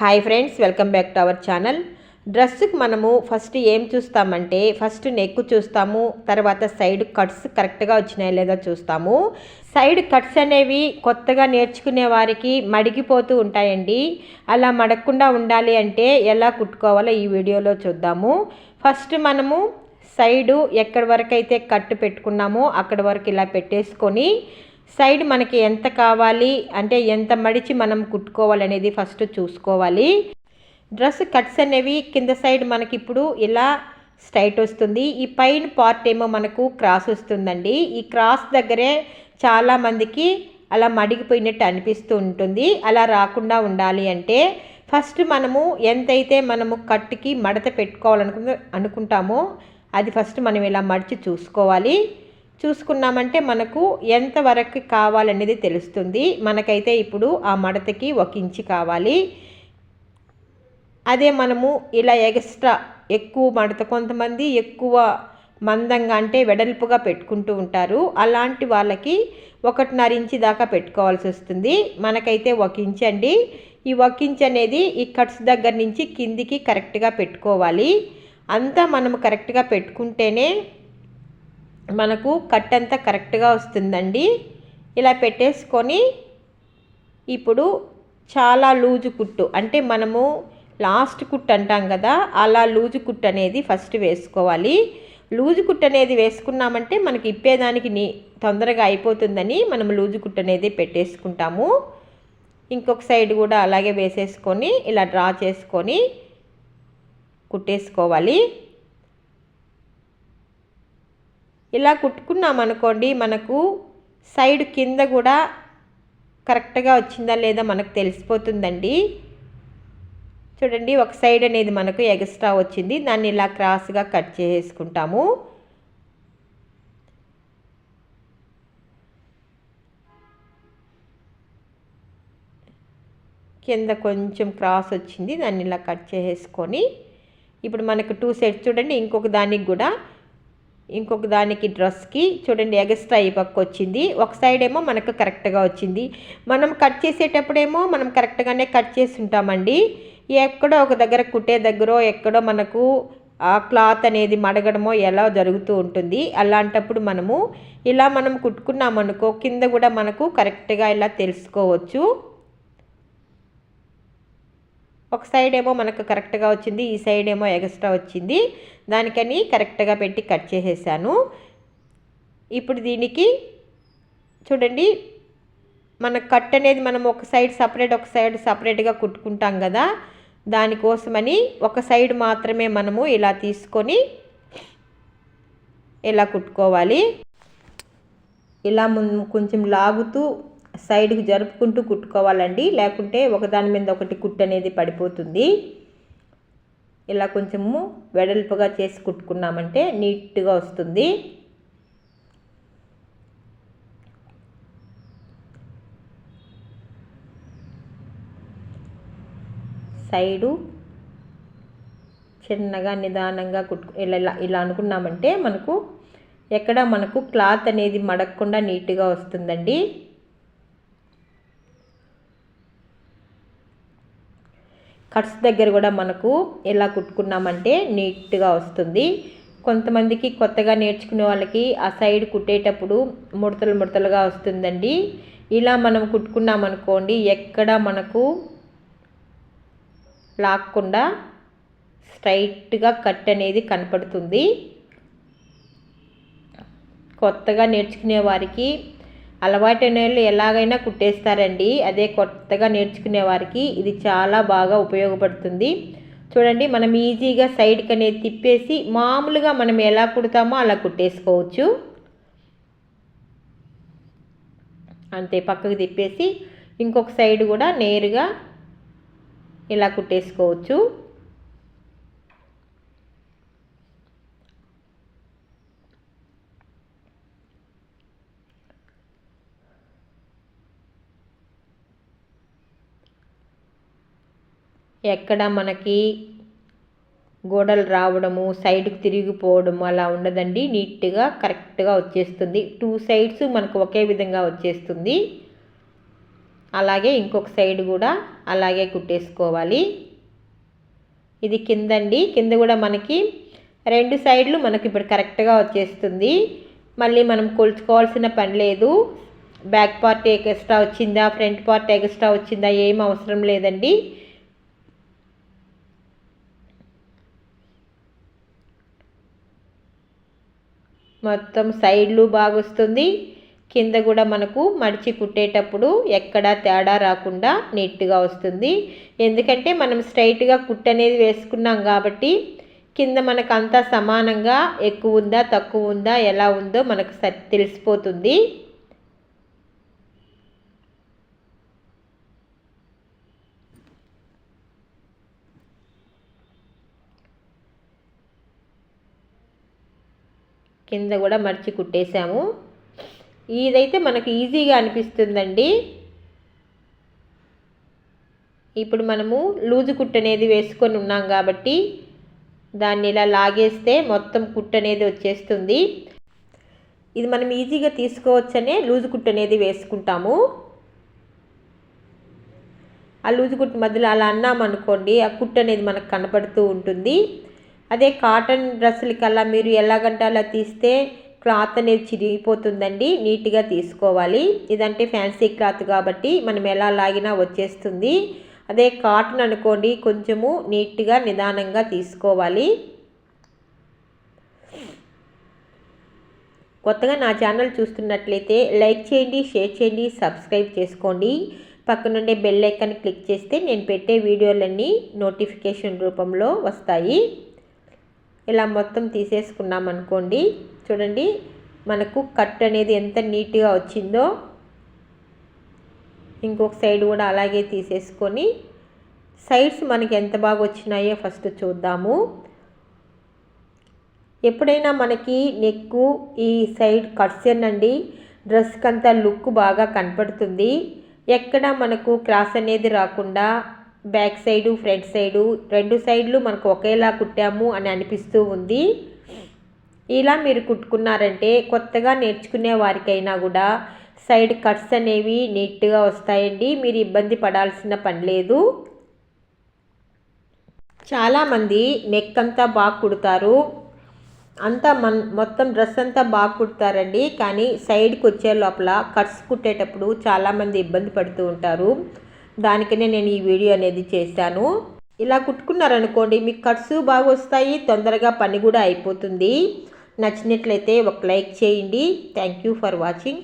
Hi friends welcome back to our channel. డ్రెస్కి మనము first ఏం చూస్తామంటే ఫస్ట్ నెక్ చూస్తాము తర్వాత సైడ్ కట్స్ కరెక్ట్గా వచ్చినాయి లేదా చూస్తాము. సైడ్ కట్స్ అనేవి కొత్తగా నేర్చుకునే వారికి మడిగిపోతూ ఉంటాయండి. అలా మడగకుండా ఉండాలి అంటే ఎలా కుట్టుకోవాలో ఈ వీడియోలో చూద్దాము. ఫస్ట్ మనము సైడు ఎక్కడి వరకు అయితే కట్టు పెట్టుకున్నామో అక్కడి వరకు ఇలా పెట్టేసుకొని సైడ్ మనకి ఎంత కావాలి అంటే ఎంత మడిచి మనం కుట్టుకోవాలనేది ఫస్ట్ చూసుకోవాలి. డ్రెస్ కట్స్ అనేవి కింద సైడ్ మనకి ఇప్పుడు ఇలా స్ట్రైట్ వస్తుంది. ఈ పైన పార్ట్ ఏమో మనకు క్రాస్ వస్తుందండి. ఈ క్రాస్ దగ్గరే చాలామందికి అలా మడిగిపోయినట్టు అనిపిస్తూ ఉంటుంది. అలా రాకుండా ఉండాలి అంటే ఫస్ట్ మనము ఎంతైతే మనము కట్టుకి మడత పెట్టుకోవాలనుకు అనుకుంటామో అది ఫస్ట్ మనం ఇలా మడిచి చూసుకోవాలి. చూసుకున్నామంటే మనకు ఎంతవరకు కావాలనేది తెలుస్తుంది. మనకైతే ఇప్పుడు ఆ మడతకి ఒక ఇంచి కావాలి. అదే మనము ఇలా ఎక్స్ట్రా ఎక్కువ మడత కొంతమంది ఎక్కువ మందంగా అంటే వెడల్పుగా పెట్టుకుంటూ ఉంటారు. అలాంటి వాళ్ళకి ఒకటిన్నర ఇంచి దాకా పెట్టుకోవాల్సి వస్తుంది. మనకైతే ఒక ఇంచ్ అండి. ఈ ఒక ఇంచ్ అనేది ఈ కట్స్ దగ్గర నుంచి కిందికి కరెక్ట్గా పెట్టుకోవాలి. అంతా మనము కరెక్ట్గా పెట్టుకుంటేనే మనకు కట్ అంతా కరెక్ట్గా వస్తుందండి. ఇలా పెట్టేసుకొని ఇప్పుడు చాలా లూజు కుట్టు అంటే మనము లాస్ట్ కుట్టు అంటాం కదా అలా లూజు కుట్టు అనేది ఫస్ట్ వేసుకోవాలి. లూజు కుట్టు అనేది వేసుకున్నామంటే మనకి ఇప్పేదానికి నీ తొందరగా అయిపోతుందని మనం లూజు కుట్టు అనేది పెట్టేసుకుంటాము. ఇంకొక సైడ్ కూడా అలాగే వేసేసుకొని ఇలా డ్రా చేసుకొని కుట్టేసుకోవాలి. ఇలా కుట్టుకున్నాం అనుకోండి మనకు సైడ్ కింద కూడా కరెక్ట్గా వచ్చిందా లేదా మనకు తెలిసిపోతుందండి. చూడండి ఒక సైడ్ అనేది మనకు ఎక్స్ట్రా వచ్చింది. దాన్ని ఇలా క్రాస్గా కట్ చేసుకుంటాము. కింద కొంచెం క్రాస్ వచ్చింది. దాన్ని ఇలా కట్ చేసేసుకొని ఇప్పుడు మనకు టూ సెట్స్ చూడండి ఇంకొక దానికి కూడా ఇంకొక దానికి డ్రెస్కి చూడండి ఎగస్ట్రా ఈ పక్క వచ్చింది. ఒక సైడ్ ఏమో మనకు కరెక్ట్గా వచ్చింది. మనం కట్ చేసేటప్పుడేమో మనం కరెక్ట్గానే కట్ చేసి ఉంటామండి. ఎక్కడో ఒక దగ్గర కుట్టే దగ్గర ఎక్కడో మనకు ఆ క్లాత్ అనేది మడగడమో ఎలా జరుగుతూ ఉంటుంది. అలాంటప్పుడు మనము ఇలా మనం కుట్టుకున్నామనుకో కింద కూడా మనకు కరెక్ట్గా ఇలా తెలుసుకోవచ్చు. ఒక సైడ్ ఏమో మనకు కరెక్ట్గా వచ్చింది ఈ సైడ్ ఏమో ఎక్స్ట్రా వచ్చింది. దానికని కరెక్ట్గా పెట్టి కట్ చేసేసాను. ఇప్పుడు దీనికి చూడండి మన కట్ అనేది మనం ఒక సైడ్ సపరేట్ ఒక సైడ్ సపరేట్గా కుట్టుకుంటాం కదా. దానికోసమని ఒక సైడ్ మాత్రమే మనము ఇలా తీసుకొని ఇలా కుట్టుకోవాలి. ఇలా కొంచెం లాగుతూ సైడ్కి జరుపుకుంటూ కుట్టుకోవాలండి. లేకుంటే ఒకదాని మీద ఒకటి కుట్టు అనేది పడిపోతుంది. ఇలా కొంచెము వెడల్పుగా చేసి కుట్టుకున్నామంటే నీట్గా వస్తుంది. సైడు చిన్నగా నిదానంగా కుట్టు ఇలా ఇలా అనుకున్నామంటే మనకు ఎక్కడ మనకు క్లాత్ అనేది మడగకుండా నీట్గా వస్తుందండి. కట్స్ దగ్గర కూడా మనకు ఎలా కుట్టుకున్నామంటే నీట్గా వస్తుంది. కొంతమందికి కొత్తగా నేర్చుకునే వాళ్ళకి ఆ సైడ్ కుట్టేటప్పుడు ముడతలు ముడతలుగా వస్తుందండి. ఇలా మనం కుట్టుకున్నామనుకోండి ఎక్కడ మనకు లాక్కుండా స్ట్రైట్గా కట్ అనేది కనపడుతుంది. కొత్తగా నేర్చుకునే వారికి అలవాటైన వాళ్ళు ఎలాగైనా కుట్టేస్తారండి. అదే కొత్తగా నేర్చుకునే వారికి ఇది చాలా బాగా ఉపయోగపడుతుంది. చూడండి మనం ఈజీగా సైడ్కి అనేది తిప్పేసి మామూలుగా మనం ఎలా కుడతామో అలా కుట్టేసుకోవచ్చు. అంతే పక్కకు తిప్పేసి ఇంకొక సైడ్ కూడా నేరుగా ఇలా కుట్టేసుకోవచ్చు. ఎక్కడ మనకి గోడలు రావడము సైడ్కి తిరిగిపోవడము అలా ఉండదండి. నీట్గా కరెక్ట్గా వచ్చేస్తుంది. టూ సైడ్స్ మనకు ఒకే విధంగా వచ్చేస్తుంది. అలాగే ఇంకొక సైడ్ కూడా అలాగే కుట్టేసుకోవాలి. ఇది కిందండి. కింద కూడా మనకి రెండు సైడ్లు మనకి ఇప్పుడు కరెక్ట్గా వచ్చేస్తుంది. మళ్ళీ మనం కొలుచుకోవాల్సిన పని లేదు. బ్యాక్ పార్ట్ ఎక్స్ట్రా వచ్చిందా ఫ్రంట్ పార్ట్ ఎక్స్ట్రా వచ్చిందా ఏం అవసరం లేదండి. మొత్తం సైడ్లు బాగా వస్తుంది కింద కూడా మనకు మడిచి కుట్టేటప్పుడు ఎక్కడా తేడా రాకుండా నీట్గా వస్తుంది. ఎందుకంటే మనం స్ట్రైట్గా కుట్ అనేది వేసుకున్నాం కాబట్టి కింద మనకు అంతా సమానంగా ఎక్కువ ఉందా తక్కువ ఉందా ఎలా ఉందో మనకు తెలిసిపోతుంది. కింద కూడా మర్చి కుట్టేశాము. ఇదైతే మనకు ఈజీగా అనిపిస్తుందండి. ఇప్పుడు మనము లూజు కుట్టు అనేది వేసుకొని ఉన్నాం కాబట్టి దాన్ని ఇలా లాగేస్తే మొత్తం కుట్టు అనేది వచ్చేస్తుంది. ఇది మనం ఈజీగా తీసుకోవచ్చనే లూజు కుట్టు అనేది వేసుకుంటాము. ఆ లూజు కుట్టు మధ్యలో అలా అన్నామనుకోండి ఆ కుట్టు అనేది మనకు కనపడుతూ ఉంటుంది. అదే కాటన్ డ్రెస్సులకల్లా మీరు ఎలాగంటే అలా తీస్తే క్లాత్ అనేది చిరిగిపోతుందండి నీట్గా తీసుకోవాలి. ఇదంటే ఫ్యాన్సీ క్లాత్ కాబట్టి మనం ఎలా లాగినా వచ్చేస్తుంది. అదే కాటన్ అనుకోండి కొంచెము నీట్గా నిదానంగా తీసుకోవాలి. కొత్తగా నా ఛానల్ చూస్తున్నట్లయితే లైక్ చేయండి షేర్ చేయండి సబ్స్క్రైబ్ చేసుకోండి. పక్కనుండే బెల్ ఐకాన్ క్లిక్ చేస్తే నేను పెట్టే వీడియోలన్నీ నోటిఫికేషన్ రూపంలో వస్తాయి. ఇలా మొత్తం తీసేసుకున్నాం అనుకోండి. చూడండి మనకు కట్ అనేది ఎంత నీట్గా వచ్చిందో ఇంకొక సైడ్ కూడా అలాగే తీసేసుకొని సైడ్స్ మనకి ఎంత బాగా వచ్చినాయో ఫస్ట్ చూద్దాము. ఎప్పుడైనా మనకి నెక్కు ఈ సైడ్ కట్స్ అండి డ్రెస్కి అంతా లుక్ బాగా కనపడుతుంది. ఎక్కడ మనకు క్రాస్ అనేది రాకుండా బ్యాక్ సైడు ఫ్రంట్ సైడు రెండు సైడ్లు మనకు ఒకేలా కుట్టాము అని అనిపిస్తూ ఉంది. ఇలా మీరు కుట్టుకున్నారంటే కొత్తగా నేర్చుకునే వారికైనా కూడా సైడ్ కట్స్ అనేవి నీట్గా వస్తాయండి. మీరు ఇబ్బంది పడాల్సిన పని లేదు. చాలామంది నెక్ అంతా బాగా కుడతారు. అంతా మన్ మొత్తం డ్రెస్ అంతా బాగా కుడతారండి. కానీ సైడ్కి వచ్చే లోపల కట్స్ కుట్టేటప్పుడు చాలామంది ఇబ్బంది పడుతూ ఉంటారు. దానికనే నేను ఈ వీడియో అనేది చేశాను. ఇలా కుట్టుకున్నారనుకోండి మీకు కట్స్ బాగా వస్తాయి తొందరగా పని కూడా అయిపోతుంది. నచ్చినట్లయితే ఒక లైక్ చేయండి. Thank you for watching